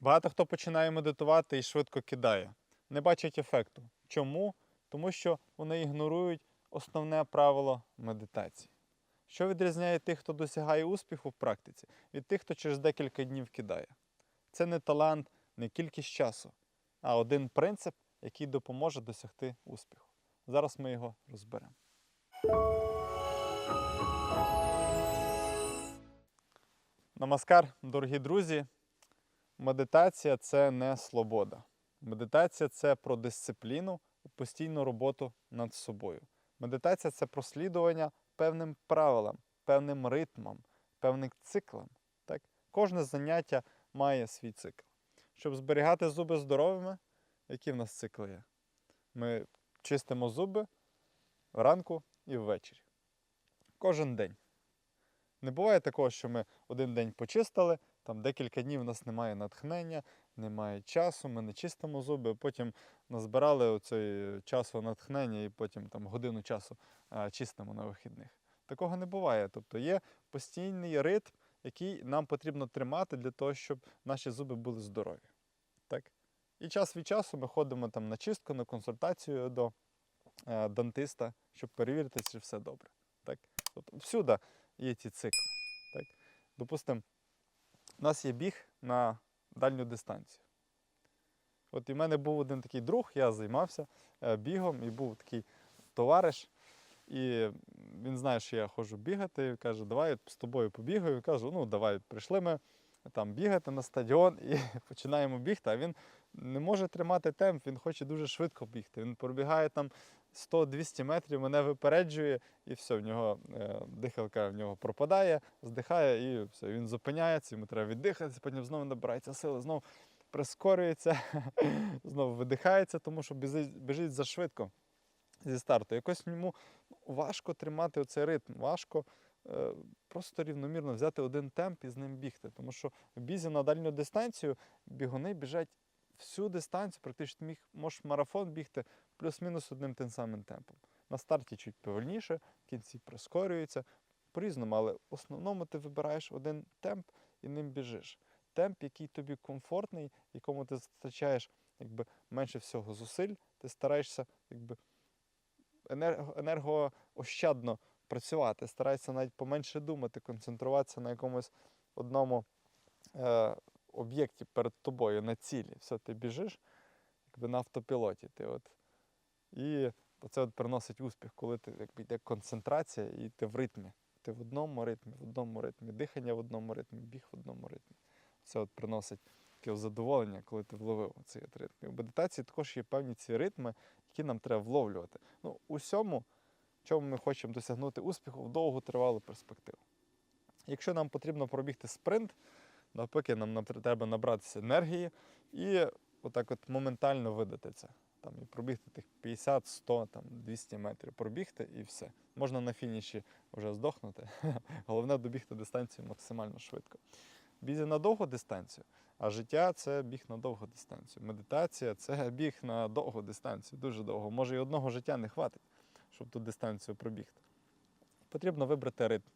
Багато хто починає медитувати і швидко кидає. Не бачать ефекту. Чому? Тому що вони ігнорують основне правило медитації. Що відрізняє тих, хто досягає успіху в практиці, від тих, хто через декілька днів кидає? Це не талант, не кількість часу, а один принцип, який допоможе досягти успіху. Зараз ми його розберемо. Намаскар, дорогі друзі. Медитація це не свобода. Медитація це про дисципліну постійну роботу над собою. Медитація це про слідування певним правилам, певним ритмам, певним циклам. Так? Кожне заняття має свій цикл. Щоб зберігати зуби здоровими, які в нас цикли є? Ми чистимо зуби вранку і ввечері. Кожен день. Не буває такого, що ми один день почистили, там декілька днів у нас немає натхнення, немає часу, ми не чистимо зуби, потім назбирали оцей часу натхнення і потім там годину часу а, чистимо на вихідних. Такого не буває. Тобто є постійний ритм, який нам потрібно тримати для того, щоб наші зуби були здорові. Так? І час від часу ми ходимо там на чистку, на консультацію до е, дантиста, щоб перевірити, чи все добре. Так? Тобто всюди є ці цикли. Допустимо, у нас є біг на дальню дистанцію. От і в мене був один такий друг, я займався е, бігом, і був такий товариш. І він знає, що я ходжу бігати, і каже, давай з тобою побігаю. Кажу, ну давай, прийшли ми там бігати на стадіон і починаємо бігти. А він не може тримати темп, він хоче дуже швидко бігти. Він пробігає там 100-200 метрів, мене випереджує, і все, в нього е, дихалка в нього пропадає, здихає, і все, він зупиняється, йому треба віддихатися, потім знову набирається сили, знову прискорюється, знову видихається, тому що біжить, біжить зашвидко зі старту. Якось йому важко тримати оцей ритм, важко е, просто рівномірно взяти один темп і з ним бігти. Тому що в бізі на дальню дистанцію бігуни біжать всю дистанцію, практично ти міг, можеш марафон бігти плюс-мінус одним тим самим темпом. На старті чуть повільніше, в кінці прискорюється. По-різному, але в основному ти вибираєш один темп і ним біжиш. Темп, який тобі комфортний, якому ти втрачаєш якби, менше всього зусиль, ти стараєшся якби, енерго, енергоощадно працювати, стараєшся навіть поменше думати, концентруватися на якомусь одному е, об'єкті перед тобою, на цілі. Все, ти біжиш якби на автопілоті. Ти от, і це от приносить успіх, коли ти якби, йде концентрація і ти в ритмі. Ти в одному ритмі, в одному ритмі, дихання в одному ритмі, біг в одному ритмі. Це от приносить таке задоволення, коли ти вловив цей ритм. І в медитації також є певні ці ритми, які нам треба вловлювати. Ну, усьому, чому ми хочемо досягнути успіху, в довготривалу перспективу. Якщо нам потрібно пробігти спринт, навпаки, нам треба набратися енергії і отак от моментально видати це. Там, і пробігти тих 50, 100, там, 200 метрів, пробігти і все. Можна на фініші вже здохнути. Головне добігти дистанцію максимально швидко. Бізі на довгу дистанцію, а життя це біг на довгу дистанцію. Медитація це біг на довгу дистанцію, дуже довго. Може, і одного життя не хватить, щоб ту дистанцію пробігти. Потрібно вибрати ритм.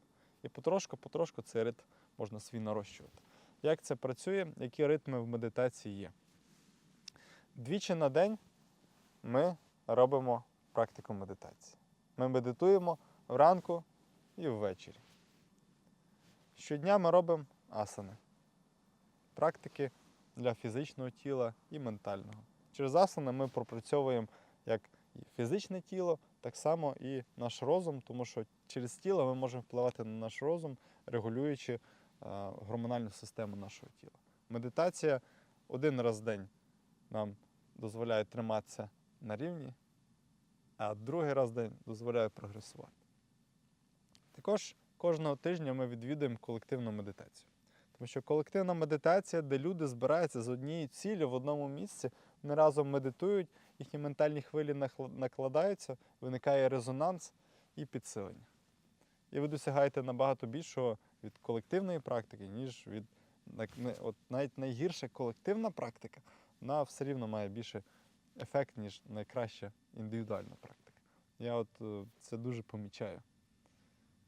І потрошку-потрошку цей ритм можна свій нарощувати. Як це працює, які ритми в медитації є? Двічі на день ми робимо практику медитації. Ми медитуємо вранку і ввечері. Щодня ми робимо асани. Практики для фізичного тіла і ментального. Через асани ми пропрацьовуємо як фізичне тіло, так само і наш розум, тому що через тіло ми можемо впливати на наш розум, регулюючи гормональну систему нашого тіла. Медитація один раз в день нам дозволяє триматися на рівні, а другий раз в день дозволяє прогресувати. Також кожного тижня ми відвідуємо колективну медитацію. Тому що колективна медитація, де люди збираються з однією ціллю в одному місці, вони разом медитують, їхні ментальні хвилі накладаються, виникає резонанс і підсилення. І ви досягаєте набагато більшого від колективної практики, ніж від от навіть найгірша колективна практика, вона все рівно має більше ефект, ніж найкраща індивідуальна практика. Я от е, це дуже помічаю.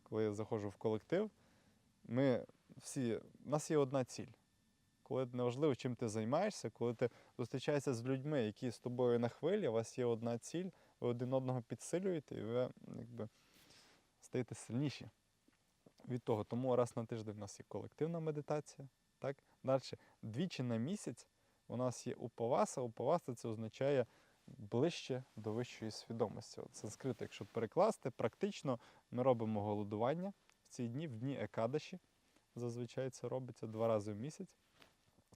Коли я заходжу в колектив, ми всі, у нас є одна ціль. коли неважливо, чим ти займаєшся, коли ти зустрічаєшся з людьми, які з тобою на хвилі, у вас є одна ціль, ви один одного підсилюєте, і ви якби, стаєте сильніші від того. Тому раз на тиждень у нас є колективна медитація. Так? Далі двічі на місяць у нас є упаваса. Упаваса це означає ближче до вищої свідомості. От санскрит, якщо перекласти, практично ми робимо голодування в ці дні, в дні екадаші. Зазвичай це робиться два рази в місяць.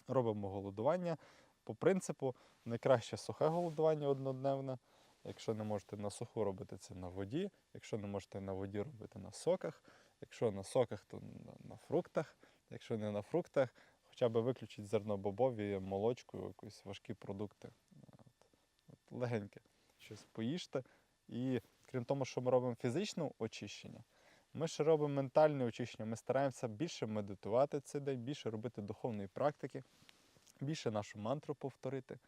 Робимо голодування. По принципу, найкраще сухе голодування однодневне. Якщо не можете на суху робити це на воді, якщо не можете на воді робити на соках, якщо на соках, то на, фруктах, якщо не на фруктах, хоча б виключіть зернобобові, молочку, якісь важкі продукти. От, от легеньке щось поїжте. І крім того, що ми робимо фізичне очищення, ми ще робимо ментальне очищення. Ми стараємося більше медитувати цей день, більше робити духовної практики, більше нашу мантру повторити,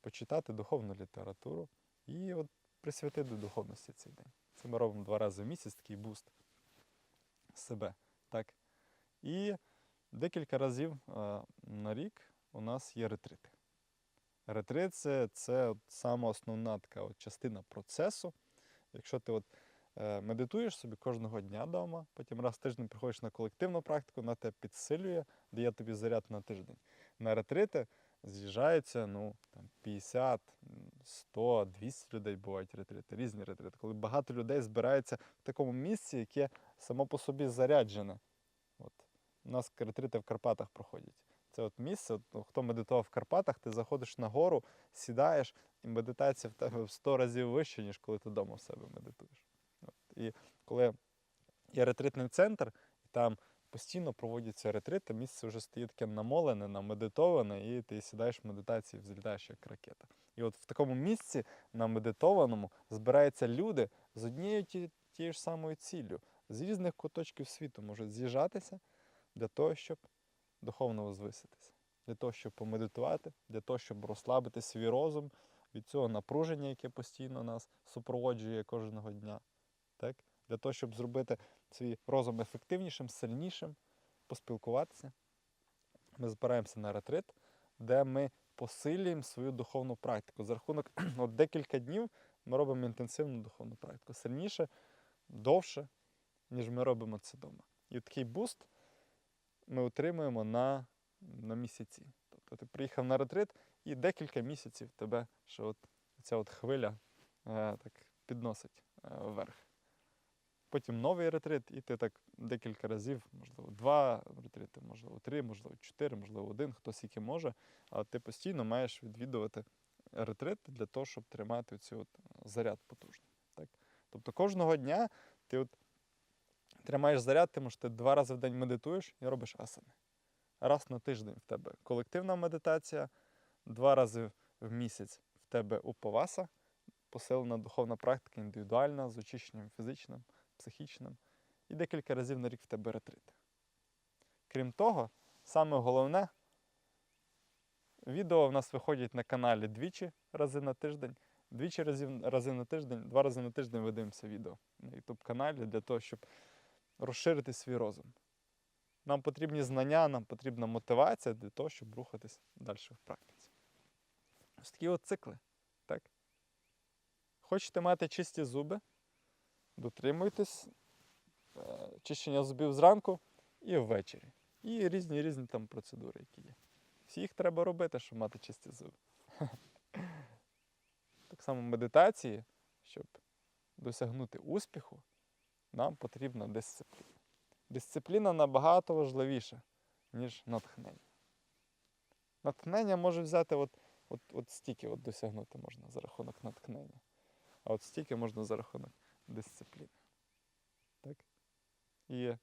почитати духовну літературу і от присвятити духовності цей день. Це ми робимо два рази в місяць, такий буст себе. Так? І декілька разів на рік у нас є ретрити. Ретрит це, це от сама основна така от частина процесу. Якщо ти от, е, медитуєш собі кожного дня вдома, потім раз в тиждень приходиш на колективну практику, вона тебе підсилює, дає тобі заряд на тиждень. На ретрити з'їжджаються ну, там, 50, 100, 200 людей бувають ретрити, різні ретрити. Коли багато людей збирається в такому місці, яке само по собі заряджене. От. У нас ретрити в Карпатах проходять. Це от місце, от, ну, хто медитував в Карпатах, ти заходиш на гору, сідаєш, і медитація в тебе в 100 разів вища, ніж коли ти вдома в себе медитуєш. От. І коли є ретритний центр, і там постійно проводяться ретрити, місце вже стає таке намолене, намедитоване, і ти сідаєш в медитації, взлітаєш як ракета. І от в такому місці, на медитованому, збираються люди з однією тією ж самою ціллю. З різних куточків світу можуть з'їжджатися для того, щоб духовно возвиситися, для того, щоб помедитувати, для того, щоб розслабити свій розум від цього напруження, яке постійно нас супроводжує кожного дня. Так? Для того, щоб зробити свій розум ефективнішим, сильнішим, поспілкуватися. Ми збираємося на ретрит, де ми посилюємо свою духовну практику. За рахунок от декілька днів ми робимо інтенсивну духовну практику. Сильніше, довше, ніж ми робимо це вдома. І такий буст ми отримуємо на, на місяці. Тобто ти приїхав на ретрит і декілька місяців тебе ще от ця от хвиля е, так підносить е, вверх. Потім новий ретрит, і ти так декілька разів, можливо, два ретрити, можливо, три, можливо, чотири, можливо, один, хто скільки може. А ти постійно маєш відвідувати ретрит для того, щоб тримати цю от заряд потужний. Так? Тобто кожного дня ти от тримаєш заряд, тому що ти два рази в день медитуєш і робиш асани. Раз на тиждень в тебе колективна медитація, два рази в місяць в тебе упаваса, посилена духовна практика, індивідуальна, з очищенням фізичним, психічним, і декілька разів на рік в тебе ретрит. Крім того, саме головне, відео в нас виходять на каналі двічі рази на тиждень. Двічі разів, рази на тиждень, два рази на тиждень ми дивимося відео на YouTube каналі для того, щоб розширити свій розум. Нам потрібні знання, нам потрібна мотивація для того, щоб рухатись далі в практиці. Ось такі от цикли. Так? Хочете мати чисті зуби, дотримуйтесь е, чищення зубів зранку і ввечері. І різні різні там процедури, які є. Всі їх треба робити, щоб мати чисті зуби. Так само медитації, щоб досягнути успіху, нам потрібна дисципліна. Дисципліна набагато важливіша, ніж натхнення. Натхнення може взяти от, от, от стільки от досягнути можна за рахунок натхнення. А от стільки можна за рахунок дисципліни. Так? І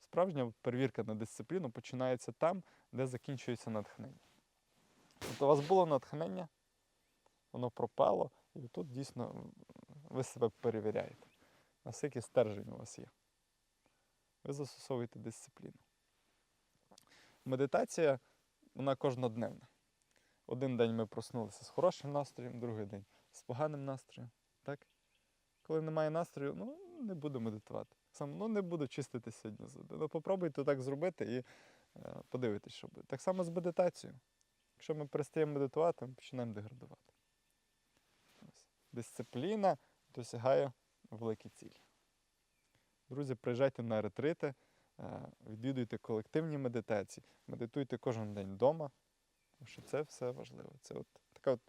справжня перевірка на дисципліну починається там, де закінчується натхнення. Тобто у вас було натхнення, воно пропало, і тут дійсно ви себе перевіряєте, наскільки стержень у вас є. Ви застосовуєте дисципліну. Медитація, вона кожнодневна. Один день ми проснулися з хорошим настроєм, другий день з поганим настроєм. Так? Коли немає настрою, ну не буду медитувати. Сам ну не буду чистити сьогодні зуби. Ну попробуйте так зробити, і е, подивитесь, що буде. Так само з медитацією. Якщо ми перестаємо медитувати, ми починаємо деградувати. Ось. Дисципліна досягає великі цілі. Друзі, приїжджайте на ретрити, е, відвідуйте колективні медитації, медитуйте кожен день вдома, тому що це все важливо. Це от така от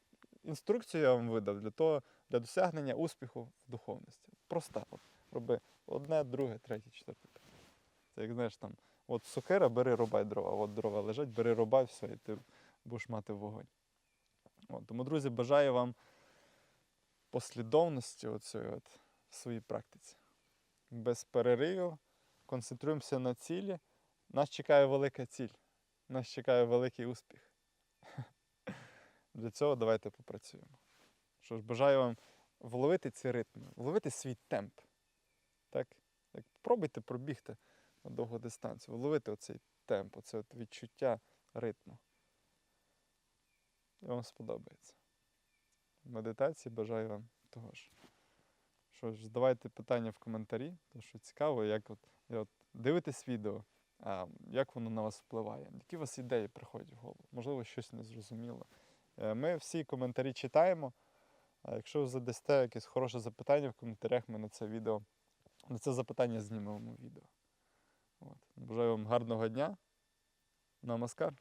інструкцію я вам видав для того, для досягнення успіху в духовності. Проста. От, роби одне, друге, третє, четверте. Це як знаєш там, от сокира, бери рубай дрова, от дрова лежать, бери рубай, все, і ти будеш мати вогонь. От, тому, друзі, бажаю вам послідовності от своїй практиці. Без переривів, концентруємося на цілі. Нас чекає велика ціль, нас чекає великий успіх. Для цього давайте попрацюємо. Що ж, бажаю вам вловити ці ритми, вловити свій темп. Так? Як пробуйте пробігти на довгу дистанцію, вловити оцей темп, оце от відчуття ритму. І вам сподобається. В медитації бажаю вам того ж. Що ж, задавайте питання в коментарі, тому що цікаво, як от, от дивитесь відео, а, як воно на вас впливає, які у вас ідеї приходять в голову, можливо, щось не зрозуміло. Е, Ми всі коментарі читаємо. А якщо ви задасте якесь хороше запитання в коментарях, ми на це відео, на це запитання знімемо відео. От. Бажаю вам гарного дня. Намаскар.